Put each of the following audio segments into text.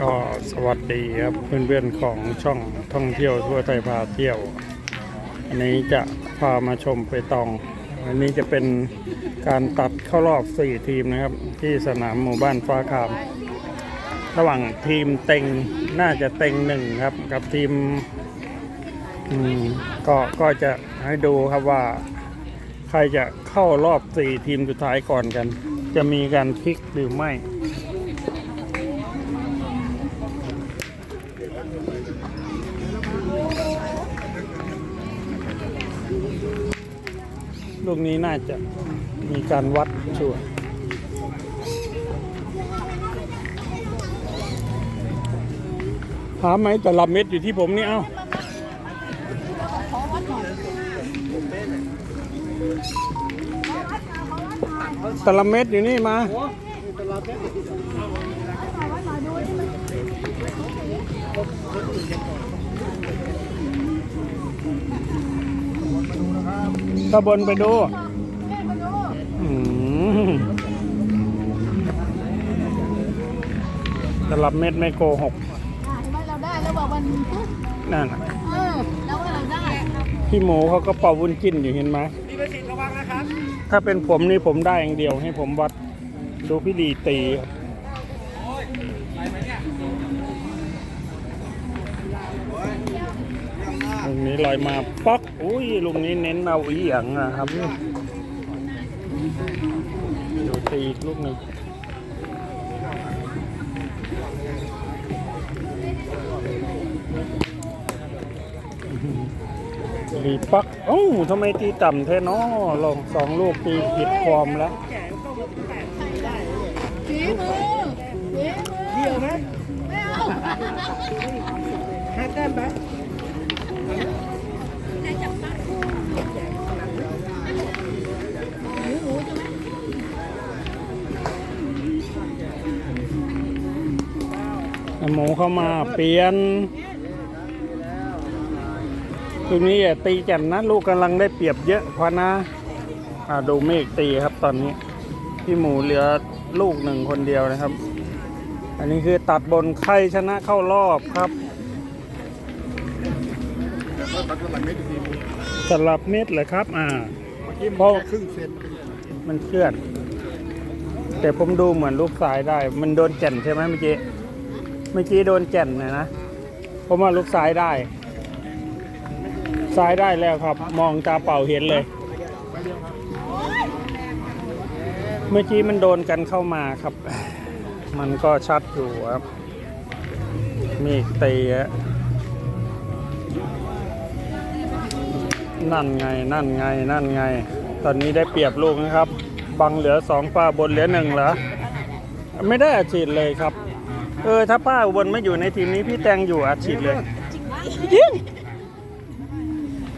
ก็สวัสดีครับเพื่อนๆของช่องท่องเที่ยวทั่วไทยพาเที่ยว อันนี้จะพามาชมไปตอง อันนี้จะเป็นการตัดเข้ารอบ 4 ทีมนะครับ ที่สนามหมู่บ้านฟ้าคาม ระหว่างทีมเต็งน่าจะเต็งหนึ่งครับ กับทีมอืมก็ก็จะให้ดูครับว่า ใครจะเข้ารอบ 4 ทีมสุดท้ายก่อนกัน จะมีการพลิกหรือไม่ ลูกนี้น่าจะมีการวัดชัวร์หาไหมแต่ละเม็ดอยู่ที่ผมนี่เอ้าตละเม็ดอยู่นี่มา ตะบนไปดูอืมตลับเม็ดไม่โกหกเราได้แล้วบอกมันนั่นเออแล้วเราได้พี่หมูเขาก็เป่าวุ้นจิ้นอยู่เห็นไหมมีประสิทธิ์ระวังนะครับ ถ้าเป็นผมนี่ผมได้อย่างเดียวให้ผมวัดดูพี่ดีตีครับ นี้ลอยมาป๊อกอุ้ยลูกนี้เน้นเอาอีหยังอะครับดูตีอีกลูกหนึ่งรีปักโอ้ทำไมตีต่ำแท้เนาะลองสองลูกตีผิดฟอร์มแล้วฝีมือฝีมือเดียวไหมไม่เอาห้าแต้มไป หมูเข้ามาเปลี่ยนลูกนี้อย่าตีแก่นนะลูกกำลังได้เปรียบเยอะพอนะอ่าดูเมฆตีครับตอนนี้ พี่หมูเหลือลูกหนึ่งคนเดียวนะครับ อันนี้คือตัดบนใครชนะเข้ารอบครับ สลับเม็ดเลยครับ อ่า เพราะ ครึ่งเซนมันเคลื่อน แต่ผมดูเหมือนลูกซ้ายได้ มันโดนแก่นใช่ไหมเมื่อกี้ เมื่อกี้โดนแก่นนะนะ ผมว่าลูกซ้ายได้ซ้ายได้แล้วครับ มองตาเปล่าเห็นเลย เมื่อกี้มันโดนกันเข้ามาครับ มันก็ชัดอยู่ครับ มีอีกตีอะ นั่นไงนั่นไงนั่นไง ตอนนี้ได้เปรียบลูกนะครับ บังเหลือสองป้าบนเหลือหนึ่งเหรอไม่ได้อาชีพเลยครับ เออถ้าป้าอุบลไม่อยู่ในทีมนี้พี่แตงอยู่อาชีพเลยยิง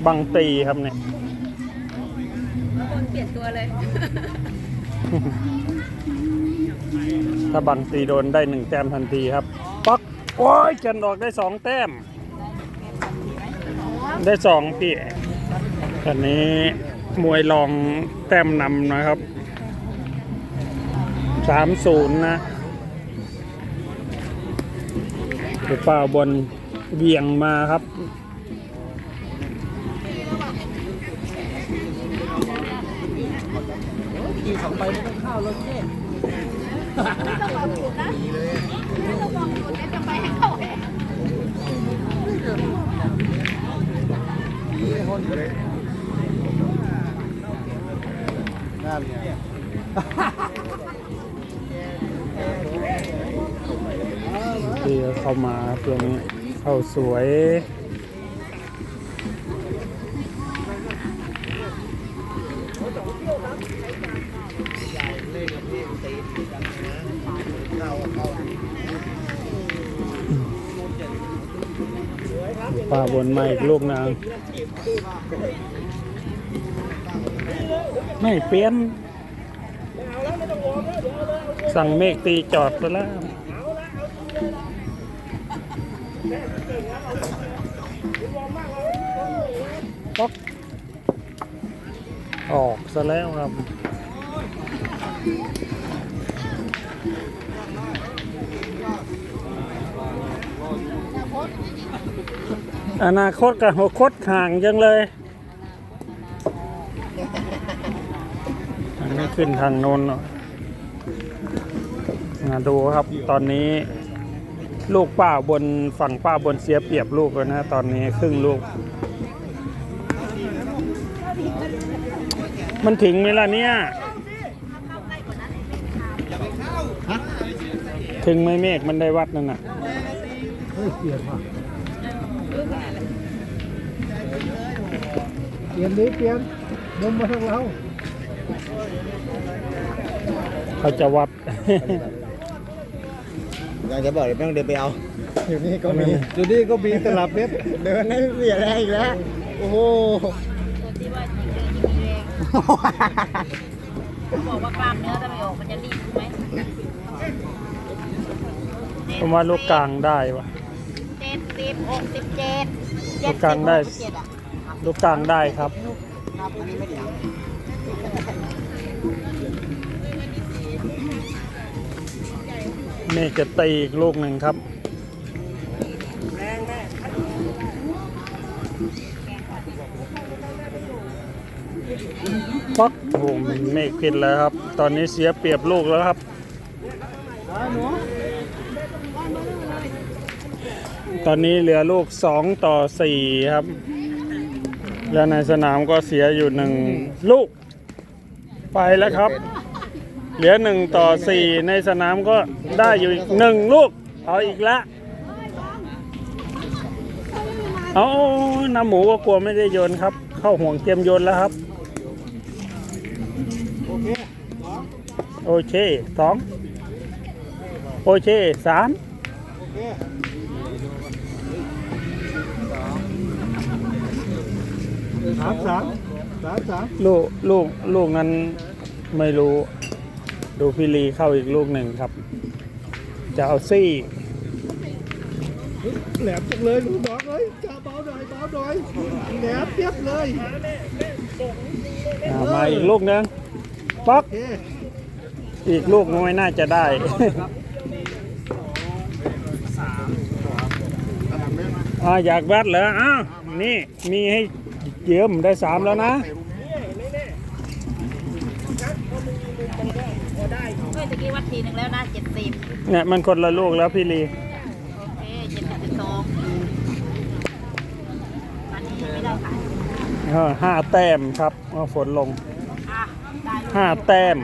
บังตีครับเนี่ยคนเปลี่ยนตัวเลย ถ้าบังตีโดนได้หนึ่งแต้มทันทีครับปักโอ้ยจันออกได้สองแต้ม ได้สองพี่ ตอนนี้มวยรองแต้มนำนะครับสามศูนย์นะเดี๋ยวป่าบนเบี่ยงมาครับ กี่สองใบไม่ต้องเข้าแล้วเจ๊ถ้าเราถูกนะถ้าราบอกถูกเนี่ยจะไปให้เขาเอง นั่นไงที่เข้ามาเพื่อนี้เข้าสวยป้าบนมาอีกลูกนาง ไม่เปลี่ยน สั่งเมฆตีจอดไปแล้วป๊อกออกซะแล้วครับอนาคตกับหัวคดห่างยังเลย นี่ขึ้นทางโน้นนะมาดูครับตอนนี้ลูกป้าบนฝั่งป้าบนเสียเปรียบลูกแล้วนะตอนนี้ครึ่งลูก มันถึงไหมล่ะเนี่ยถึงไหมเมฆมันได้วัดนั่นน่ะเปลี่ยนว่ะเปลี่ยนดิเปลี่ยนนมมาทางเรา เขาจะวัด อยากจะบอกเลยไม่ต้องเดินไปเอาอยู่นี่ก็มีอยู่นี่ก็มีตลับเม็ดเดินให้เสียแรงอีกแล้ว โอ้โหที่ว่ายิงเดินยิงแรงบอกว่ากล้ามเนื้อถ้าไม่ออกมันจะรีบใช่ไหมผมว่าลูกกลางได้วะเจ็ดสิบหกสิบเจ็ดลูกกลางได้เจ็ดอะลูกกลางได้ครับนี่ นี่จะตีอีกลูกหนึ่งครับ ปักโอ้โหเมฆผิดแล้วครับ ตอนนี้เสียเปรียบลูกแล้วครับ ตอนนี้เหลือลูก2ต่อ4ครับ แล้วในสนามก็เสียอยู่หนึ่งลูก ไปแล้วครับ เหลือ1ต่อ4ในสนามก็ได้อยู่อีกหนึ่งลูก เอาอีกละ เอาน้ำหมูก็กลัวไม่ได้โยนครับ เข้าห่วงเตรียมโยนแล้วครับ โอเคสองโอเคสามสามสามสามสามลูกลูกลูกนั้นไม่รู้ ดูพี่ลีเข้าอีกลูกหนึ่งครับ จะเอาซี่ แหลมจังเลยลูกน้องเอ้ยจะเบาหน่อยเบาหน่อยแหลมเทียบเลยอ่ามาอีกลูกหนึงป๊อกโอเคอีกลูกน้อยน่าจะได้ อ่าอยากวัดเหรอ อ้าว นี่มีให้เยืมได้สามแล้วนะ เฮ้ยตะกี้วัดทีหนึ่งแล้วนะเจ็ดสิบ เนี่ยมันคนละลูกแล้วพี่ลีโอเคเจ็ดสิบสองอันนี้ไม่ได้ขายเออห้าแต้มครับเอาฝนลงอะได้ลูกห้าแต้ม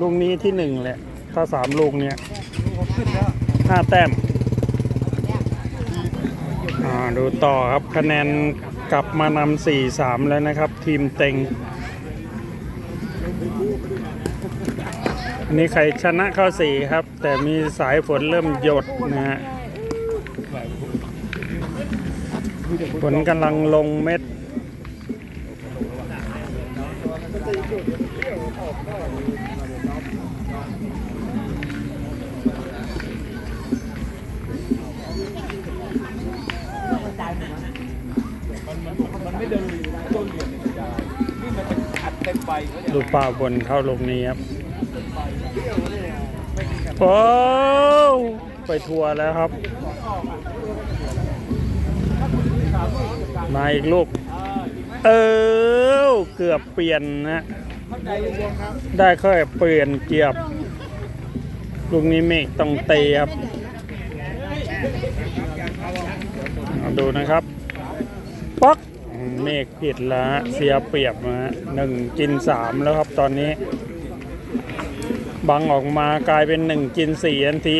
ลูกนี้ที่หนึ่งแหละ ถ้าสามลูกเนี้ยห้าแต้มอ่าดูต่อครับคะแนนกลับมานำสี่สามแล้วนะครับ ทีมเต็ง อันนี้ใครชนะเข้าสี่ครับ แต่มีสายฝนเริ่มหยดนะฮะฝนกำลังลงเม็ดลูกป้าบนเข้าลูกนี้ครับ โอ้วไปทัวร์แล้วครับ มาอีกลูก เออเกือบเปลี่ยนนะได้ค่อยเปลี่ยนเกียบ ลูกนี้เมฆต้องเตะครับดูนะครับป๊อกเมฆผิดแล้วฮะเสียเปรียบนะฮะหนึ่งกินสามแล้วครับตอนนี้ บังออกมากลายเป็นหนึ่งกินสี่ทันที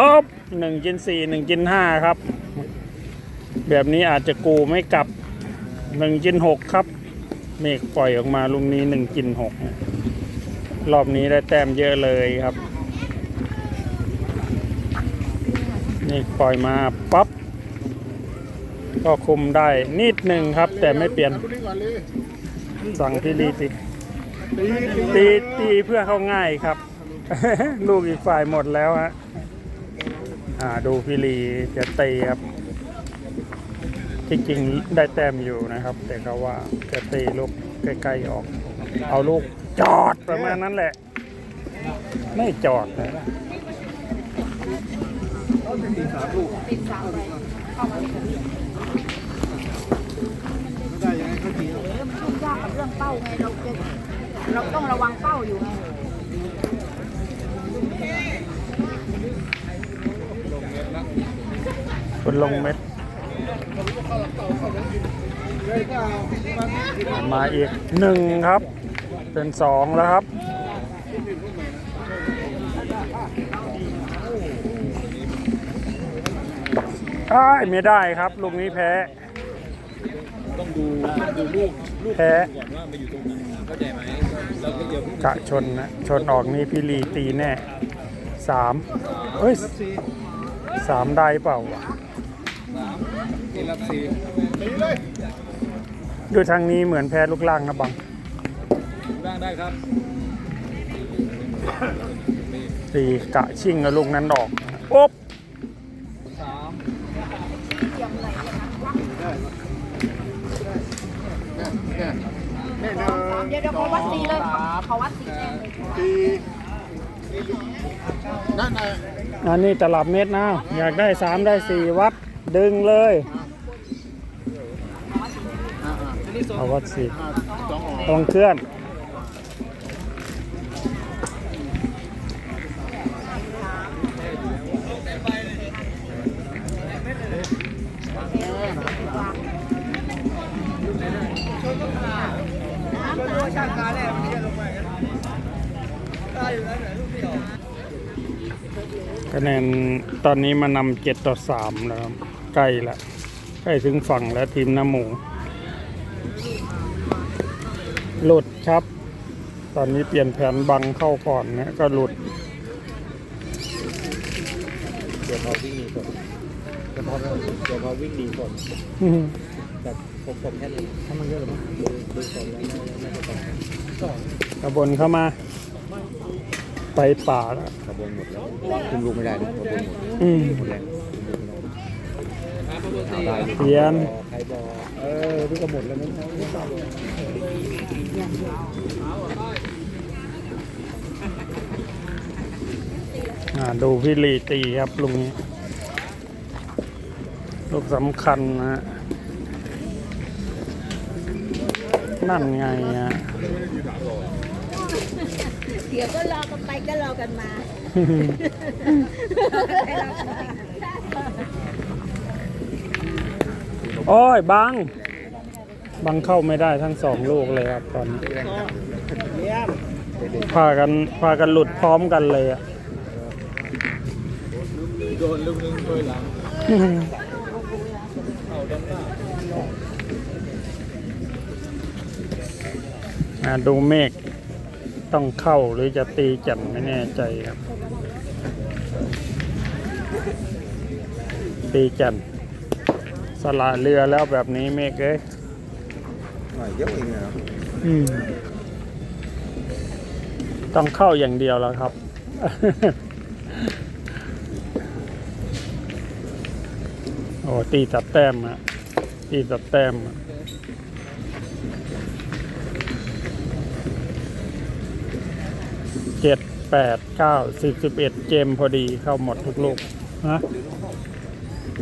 อ๊อบหนึ่งกินสี่หนึ่งกินห้าครับ แบบนี้อาจจะกูไม่กลับหนึ่งกินหกครับ เมฆปล่อยออกมาลุงนี้หนึ่งกินหกรอบนี้ได้แต้มเยอะเลยครับเมฆปล่อยมาปั๊บก็คุมได้นิดหนึ่งครับ แต่ไม่เปลี่ยนสั่งพี่ลีติ ตีตีเพื่อเข้าง่ายครับ ลูกอีกฝ่ายหมดแล้วฮะอ่าดูพี่ลีจะตีครับ ที่จริงได้แต้มอยู่นะครับ แต่เขาว่าจะตีลูกใกล้ๆออก เอาลูกจอดประมาณนั้นแหละ ไม่จอดนะติดสามไปเข้ามาเลยไม่ได้ยังไงก็ดีเออมันยุ่งยากกับเรื่องเป้าไงเราจะ เราต้องระวังเป้าอยู่คุณลงเม็ด มาอีกหนึ่งครับ เป็นสองแล้วครับอ้ายไม่ได้ครับ ลูกนี้แพ้ ต้องดูดูลูกลูกแพ้ ก่อนว่ามาอยู่ตรงไหนเข้าใจไหมแล้วก็เดี๋ยวกะชนนะชนออกนี่พี่ลีตีแน่สามเฮ้ยสามได้เปล่าวะนี่รับสี่ดูทางนี้เหมือนแพ้ลูกล่างนะบังร่างได้ครับตีกะชิ่งแล้วลูกนั้นออกโอ๊บ แม่เนเดี๋ยวเดี๋ยวเขาวัดสีเลยเขาวัดสีแน่เลยตีนั่นน่ะอันนี้ตลับเม็ดนะ อยากได้สามได้สี่วัดดึงเลยเอาวัดสี่อ่าสองออกตรงเคลื่อนคะแนนตอนนี้มานำเจ็ดต่อสามแล้วครับใกล้ละใกล้ถึงฝั่งแล้วทีมน้ำหมู หลุดครับ ตอนนี้เปลี่ยนแผนบังเข้าก่อนนะก็หลุดเดี๋ยวพอวิ่งหนีก่อนเดี๋ยวพอเดี๋ยวพอวิ่งหนีก่อน แบบผมผมแค่นี้ถ้ามันเยอะหรือมั้งดูดูก่อนแล้วน่าจะต้องกระบนเข้ามา ไปป่าแล้วขบวนหมดแล้วคุมลูกไม่ได้นะขบวนหมดอืมหมดแรงคุมลูกไม่ได้เปลี่ยนใครบอกเออพี่ก็หมดแล้วนะอ่าดูพี่ลีตีครับลุงนี้ลูกสำคัญนะฮะ นั่นไงอะเดี๋ยวก็รอกันไปก็รอกันมาโอ้ยบัง บังเข้าไม่ได้ทั้งสองลูกเลยครับตอนนี้พากันพากันหลุดพร้อมกันเลยอะโดนลูกนึงโดยหลัง ดูเมฆต้องเข้าหรือจะตีจันไม่แน่ใจครับ ตีจันสละเรือแล้วแบบนี้เมฆเอ้ยหน่อยเยอะเองนะอืมต้องเข้าอย่างเดียวแล้วครับ โอ้ตีตัดแต้มอะตีตัดแต้มอะ แปดเก้าสิบสิบเอ็ดเจมพอดีเข้าหมดทุกลูกฮะ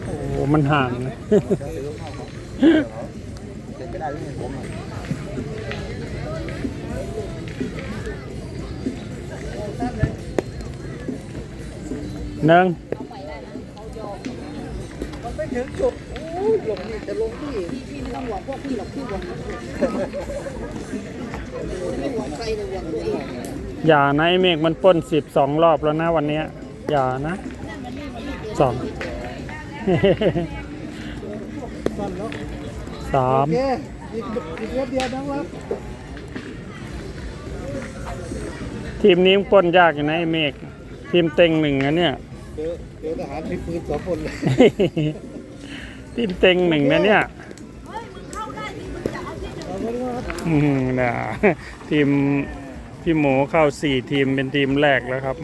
โอ้มันห่างนะเจ็บไม่ได้ด้วยผมอะหนึ่งมันไม่ถึงจุดโอ้ยลงนี่จะลงที่พี่ไม่ต้องห่วงพวกพี่หรอกพี่ห่วงไม่ห่วงใครเลยห่วงตัวเอง อย่านะไอ้เมฆมันปล้นสิบสองรอบแล้วนะวันเนี้ยอย่านะสองสั้นแล้วสามโอเคอีกอีกเว็บเดียวนะครับทีมนี้มันปล้นยากอยู่นะไอ้เมฆทีมเต็งหนึ่งนะเนี่ยเจอเจอทหารมีปืนสองคนเลยทีมเต็งหนึ่งนะเนี่ยเฮ้ยมึงเข้าได้ที่มึงจะเอาที่หนึ่งเอาไว้ว่าอืมนะทีม พี่หมูเข้าสี่ทีมเป็นทีมแรกแล้วครับ